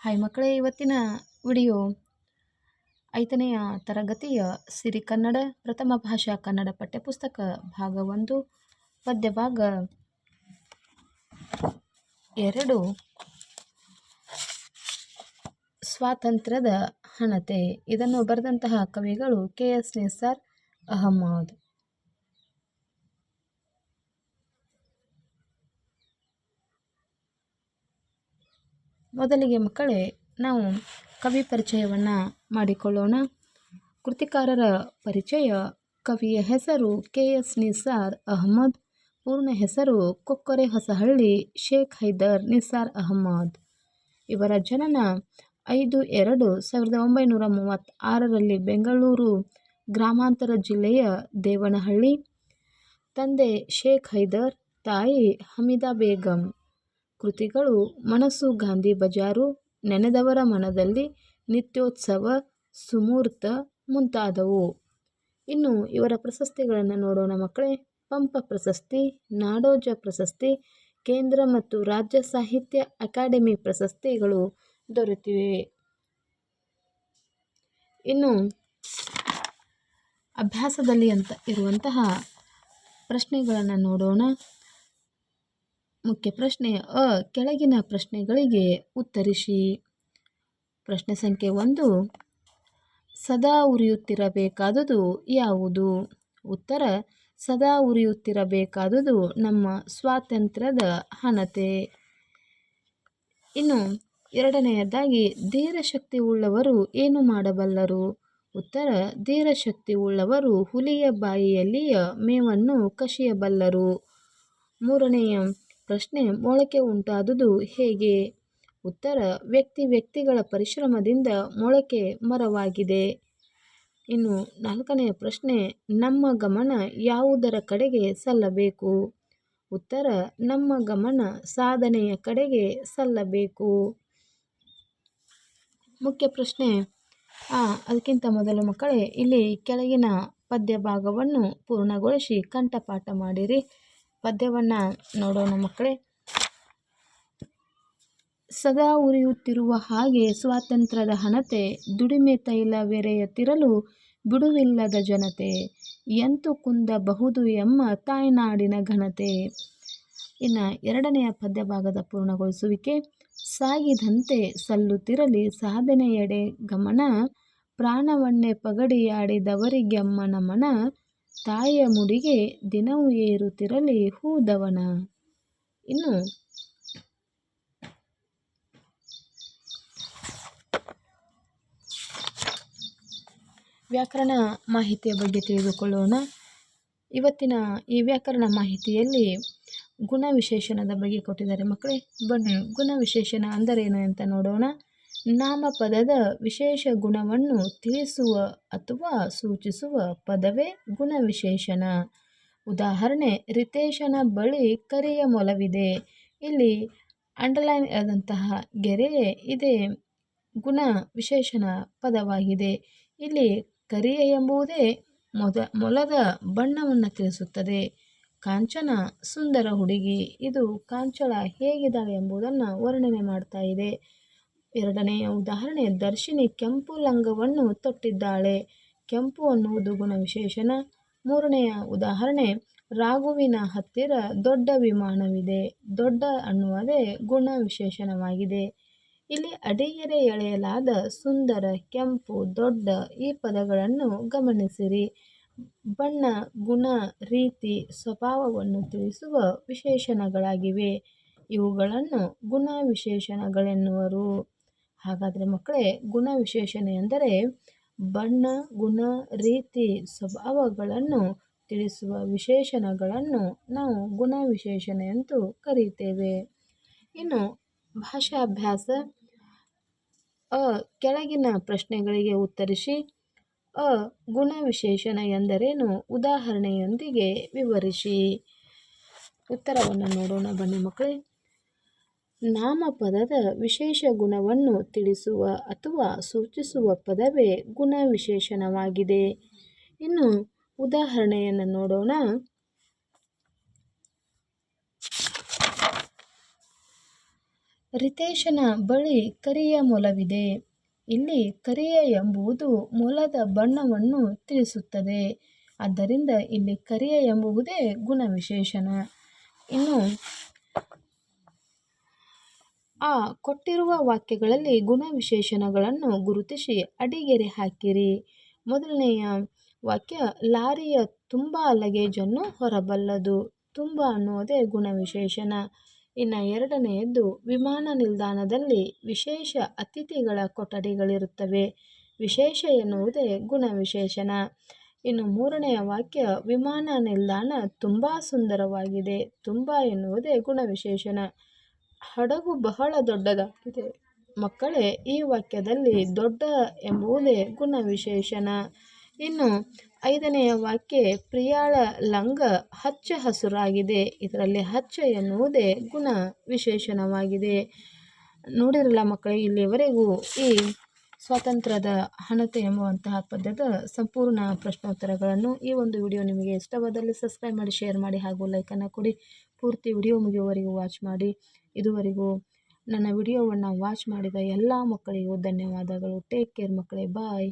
Hi ಮಕ್ಕಳೇ, ಇವತ್ತಿನ video ಐದನೆಯ ತರಗತಿಯ ಸಿರಿ ಕನ್ನಡ, ಪ್ರಥಮ ಭಾಷಾ ಕನ್ನಡ ಪಠ್ಯಪುಸ್ತಕ ಭಾಗ ಒಂದು ಪದ್ಯ ಭಾಗ ಎರಡು. ಸ್ವಾತಂತ್ರ್ಯದ ಹಣತೆ. ಇದನ್ನು ಬರೆದಂತಹ ಕವಿಗಳು ಕೆ ಎಸ್ ನಿಸಾರ್ ಅಹಮದ್. ಮೊದಲಿಗೆ ಮಕ್ಕಳೇ, ನಾವು ಕವಿ ಪರಿಚಯವನ್ನು ಮಾಡಿಕೊಳ್ಳೋಣ. ಕೃತಿಕಾರರ ಪರಿಚಯ, ಕವಿಯ ಹೆಸರು ಕೆ. ಎಸ್. ನಿಸಾರ್ ಅಹಮದ್, ಪೂರ್ಣ ಹೆಸರು ಕೊಕ್ಕರೆ ಹೊಸಹಳ್ಳಿ ಶೇಖ್ ಹೈದರ್ ನಿಸಾರ್ ಅಹಮದ್. ಇವರ ಜನನ ಐದು ಎರಡು ಸಾವಿರದ ಒಂಬೈನೂರ ಮೂವತ್ತಾರರಲ್ಲಿ ಬೆಂಗಳೂರು ಗ್ರಾಮಾಂತರ ಜಿಲ್ಲೆಯ ದೇವನಹಳ್ಳಿ. ತಂದೆ ಶೇಖ್ ಹೈದರ್, ತಾಯಿ ಹಮೀದಾ ಬೇಗಂ. ಕೃತಿಗಳು ಮನಸ್ಸು ಗಾಂಧಿ ಬಜಾರು ನೆನೆದವರ ಮನದಲ್ಲಿ ನಿತ್ಯೋತ್ಸವ, ಸುಮೂರ್ತ ಮುಂತಾದವು. ಇನ್ನು ಇವರ ಪ್ರಶಸ್ತಿಗಳನ್ನು ನೋಡೋಣ ಮಕ್ಕಳೇ. ಪಂಪ ಪ್ರಶಸ್ತಿ, ನಾಡೋಜ ಪ್ರಶಸ್ತಿ, ಕೇಂದ್ರ ಮತ್ತು ರಾಜ್ಯ ಸಾಹಿತ್ಯ ಅಕಾಡೆಮಿ ಪ್ರಶಸ್ತಿಗಳು ದೊರೆತಿವೆ. ಇನ್ನು ಅಭ್ಯಾಸದಲ್ಲಿ ಅಂತ ಇರುವಂತಹ ಪ್ರಶ್ನೆಗಳನ್ನು ನೋಡೋಣ. ಮುಖ್ಯ ಪ್ರಶ್ನೆ ಅ. ಕೆಳಗಿನ ಪ್ರಶ್ನೆಗಳಿಗೆ ಉತ್ತರಿಸಿ. ಪ್ರಶ್ನೆ ಸಂಖ್ಯೆ ಒಂದು. ಸದಾ ಉರಿಯುತ್ತಿರಬೇಕಾದುದು ಯಾವುದು? ಉತ್ತರ, ಸದಾ ಉರಿಯುತ್ತಿರಬೇಕಾದುದು ನಮ್ಮ ಸ್ವಾತಂತ್ರ್ಯದ ಹಣತೆ. ಇನ್ನು ಎರಡನೆಯದಾಗಿ, ಧೀರಶಕ್ತಿ ಉಳ್ಳವರು ಏನು ಮಾಡಬಲ್ಲರು? ಉತ್ತರ, ಧೀರಶಕ್ತಿ ಉಳ್ಳವರು ಹುಲಿಯ ಬಾಯಿಯಲ್ಲಿಯ ಮೇವನ್ನು ಕಸಿಯಬಲ್ಲರು. ಮೂರನೆಯ ಪ್ರಶ್ನೆ ಮೊಳಕೆ ಉಂಟಾದುದು ಹೇಗೆ? ಉತ್ತರ, ವ್ಯಕ್ತಿ ವ್ಯಕ್ತಿಗಳ ಪರಿಶ್ರಮದಿಂದ ಮೊಳಕೆ ಮರವಾಗಿದೆ. ಇನ್ನು ನಾಲ್ಕನೆಯ ಪ್ರಶ್ನೆ, ನಮ್ಮ ಗಮನ ಯಾವುದರ ಕಡೆಗೆ ಸಲ್ಲಬೇಕು? ಉತ್ತರ, ನಮ್ಮ ಗಮನ ಸಾಧನೆಯ ಕಡೆಗೆ ಸಲ್ಲಬೇಕು. ಮುಖ್ಯ ಪ್ರಶ್ನೆ ಅದಕ್ಕಿಂತ ಮೊದಲು ಮಕ್ಕಳೇ, ಇಲ್ಲಿ ಕೆಳಗಿನ ಪದ್ಯ ಭಾಗವನ್ನು ಪೂರ್ಣಗೊಳಿಸಿ ಕಂಠಪಾಠ ಮಾಡಿರಿ. ಪದ್ಯವನ್ನು ನೋಡೋಣ ಮಕ್ಕಳೇ. ಸದಾ ಉರಿಯುತ್ತಿರುವ ಹಾಗೆ ಸ್ವಾತಂತ್ರ್ಯದ ಹಣತೆ ದುಡಿಮೆ ತೈಲ ಬೆರೆಯುತ್ತಿರಲು ಬಿಡುವಿಲ್ಲದ ಜನತೆ ಎಂತು ಕುಂದಬಹುದು ಎಂಬ ತಾಯ್ನಾಡಿನ ಘನತೆ. ಇನ್ನು ಎರಡನೆಯ ಪದ್ಯ ಭಾಗದ ಪೂರ್ಣಗೊಳಿಸುವಿಕೆ. ಸಾಗಿದಂತೆ ಸಲ್ಲುತ್ತಿರಲಿ ಸಾಧನೆಯೆಡೆ ಗಮನ. ಪ್ರಾಣವನ್ನೇ ಪಗಡಿಯಾಡಿದವರಿಗೆಮ್ಮ ನಮನ. ತಾಯಿಯ ಮುಡಿಗೆ ದಿನವೂ ಏರುತ್ತಿರಲಿ ಹೂದವನ ಇನ್ನು ವ್ಯಾಕರಣ ಮಾಹಿತಿಯ ಬಗ್ಗೆ ತಿಳಿದುಕೊಳ್ಳೋಣ. ಇವತ್ತಿನ ಈ ವ್ಯಾಕರಣ ಮಾಹಿತಿಯಲ್ಲಿ ಗುಣ ವಿಶೇಷಣದ ಬಗ್ಗೆ ಕೊಟ್ಟಿದ್ದಾರೆ ಮಕ್ಕಳೇ. ಬನ್ನಿ ಗುಣ ವಿಶೇಷಣ ಅಂದರೇನು ಅಂತ ನೋಡೋಣ. ನಾಮಪದದ ವಿಶೇಷ ಗುಣವನ್ನು ತಿಳಿಸುವ ಅಥವಾ ಸೂಚಿಸುವ ಪದವೇ ಗುಣವಿಶೇಷಣ ಉದಾಹರಣೆ, ರಿತೇಶನ ಬಳಿ ಕರಿಯ ಮೊಲವಿದೆ. ಇಲ್ಲಿ ಅಂಡರ್ಲೈನ್ ಆದಂತಹ ಗೆರೆ ಇದೆ ಗುಣ ವಿಶೇಷಣ ಪದವಾಗಿದೆ. ಇಲ್ಲಿ ಕರಿಯ ಎಂಬುದೇ ಮೊದ, ಮೊಲದ ಬಣ್ಣವನ್ನು ತಿಳಿಸುತ್ತದೆ. ಕಾಂಚನ ಸುಂದರ ಹುಡುಗಿ, ಇದು ಕಾಂಚಳ ಹೇಗಿದ್ದಾಳೆ ಎಂಬುದನ್ನು ವರ್ಣನೆ ಮಾಡ್ತಾ ಇದೆ. ಎರಡನೆಯ ಉದಾಹರಣೆ ದರ್ಶಿನಿ ಕೆಂಪು ಲಂಗವನ್ನು ತೊಟ್ಟಿದ್ದಾಳೆ. ಕೆಂಪು ಅನ್ನುವುದು ಗುಣವಿಶೇಷಣ ಮೂರನೆಯ ಉದಾಹರಣೆ, ರಾಘುವಿನ ಹತ್ತಿರ ದೊಡ್ಡ ವಿಮಾನವಿದೆ. ದೊಡ್ಡ ಅನ್ನುವುದೇ ಗುಣ ವಿಶೇಷಣವಾಗಿದೆ ಇಲ್ಲಿ ಅಡಿಗೆರೆ ಎಳೆಯಲಾದ ಸುಂದರ, ಕೆಂಪು, ದೊಡ್ಡ ಈ ಪದಗಳನ್ನು ಗಮನಿಸಿರಿ. ಬಣ್ಣ, ಗುಣ, ರೀತಿ, ಸ್ವಭಾವವನ್ನು ತಿಳಿಸುವ ವಿಶೇಷಣಗಳಾಗಿವೆ ಇವುಗಳನ್ನು ಗುಣ ವಿಶೇಷಣಗಳೆನ್ನುವರು ಹಾಗಾದರೆ ಮಕ್ಕಳೇ, ಗುಣ ವಿಶೇಷಣೆ ಎಂದರೆ ಬಣ್ಣ, ಗುಣ, ರೀತಿ, ಸ್ವಭಾವಗಳನ್ನು ತಿಳಿಸುವ ವಿಶೇಷಣಗಳನ್ನು ನಾವು ಗುಣ ವಿಶೇಷಣೆ ಎಂದು ಕರೀತೇವೆ. ಇನ್ನು ಭಾಷಾಭ್ಯಾಸ, ಅ, ಕೆಳಗಿನ ಪ್ರಶ್ನೆಗಳಿಗೆ ಉತ್ತರಿಸಿ, ಅ, ಗುಣ ವಿಶೇಷಣ ಎಂದರೇನು? ಉದಾಹರಣೆಯೊಂದಿಗೆ ವಿವರಿಸಿ. ಉತ್ತರವನ್ನು ನೋಡೋಣ ಬನ್ನಿ ಮಕ್ಕಳೇ. ನಾಮಪದದ ವಿಶೇಷ ಗುಣವನ್ನು ತಿಳಿಸುವ ಅಥವಾ ಸೂಚಿಸುವ ಪದವೇ ಗುಣ ವಿಶೇಷಣವಾಗಿದೆ ಇನ್ನು ಉದಾಹರಣೆಯನ್ನು ನೋಡೋಣ. ರಿತೇಶನ ಬಳಿ ಕರಿಯ ಮೊಲವಿದೆ. ಇಲ್ಲಿ ಕರಿಯ ಎಂಬುದು ಮೊಲದ ಬಣ್ಣವನ್ನು ತಿಳಿಸುತ್ತದೆ. ಆದ್ದರಿಂದ ಇಲ್ಲಿ ಕರಿಯ ಎಂಬುವುದೇ ಗುಣವಿಶೇಷಣ. ಇನ್ನು ಆ ಕೊಟ್ಟಿರುವ ವಾಕ್ಯಗಳಲ್ಲಿ ಗುಣವಿಶೇಷಣಗಳನ್ನು ಗುರುತಿಸಿ ಅಡಿಗೆರೆ ಹಾಕಿರಿ. ಮೊದಲನೆಯ ವಾಕ್ಯ, ಲಾರಿಯ ತುಂಬ ಲಗೇಜನ್ನು ಹೊರಬಲ್ಲದು, ತುಂಬ ಅನ್ನುವುದೇ ಗುಣವಿಶೇಷಣ. ಇನ್ನು ಎರಡನೆಯದ್ದು, ವಿಮಾನ ನಿಲ್ದಾಣದಲ್ಲಿ ವಿಶೇಷ ಅತಿಥಿಗಳ ಕೊಠಡಿಗಳಿರುತ್ತವೆ. ವಿಶೇಷ ಎನ್ನುವುದೇ ಗುಣವಿಶೇಷಣ. ಇನ್ನು ಮೂರನೆಯ ವಾಕ್ಯ, ವಿಮಾನ ನಿಲ್ದಾಣ ತುಂಬ ಸುಂದರವಾಗಿದೆ, ತುಂಬ ಎನ್ನುವುದೇ ಗುಣವಿಶೇಷಣ. ಹಡಗು ಬಹಳ ದೊಡ್ಡದಾಗಿದೆ. ಮಕ್ಕಳೇ, ಈ ವಾಕ್ಯದಲ್ಲಿ ದೊಡ್ಡ ಎಂಬುದೇ ಗುಣವಿಶೇಷಣ ಇನ್ನು ಐದನೆಯ ವಾಕ್ಯ, ಪ್ರಿಯಾಳ ಲಂಗ ಹಚ್ಚ ಹಸುರಾಗಿದೆ. ಇದರಲ್ಲಿ ಹಚ್ಚ ಎನ್ನುವುದೇ ಗುಣ ವಿಶೇಷಣವಾಗಿದೆ ನೋಡಿರಲ್ಲ ಮಕ್ಕಳೇ ಇಲ್ಲಿವರೆಗೂ ಈ ಸ್ವಾತಂತ್ರ್ಯದ ಹಣತೆ ಎಂಬುವಂತಹ ಪದ್ಯದ ಸಂಪೂರ್ಣ ಪ್ರಶ್ನೋತ್ತರಗಳನ್ನು ಈ ಒಂದು ವಿಡಿಯೋ ನಿಮಗೆ ಇಷ್ಟವಾದಲ್ಲಿ ಸಬ್ಸ್ಕ್ರೈಬ್ ಮಾಡಿ, ಶೇರ್ ಮಾಡಿ ಹಾಗೂ ಲೈಕನ್ನು ಕೊಡಿ. ಪೂರ್ತಿ ವಿಡಿಯೋ ಮುಗಿಯುವವರೆಗೂ ವಾಚ್ ಮಾಡಿ. ಇದುವರೆಗೂ ನನ್ನ ವಿಡಿಯೋವನ್ನು ವಾಚ್ ಮಾಡಿದ ಎಲ್ಲ ಮಕ್ಕಳಿಗೂ ಧನ್ಯವಾದಗಳು. ಟೇಕ್ ಕೇರ್ ಮಕ್ಕಳೇ. ಬಾಯ್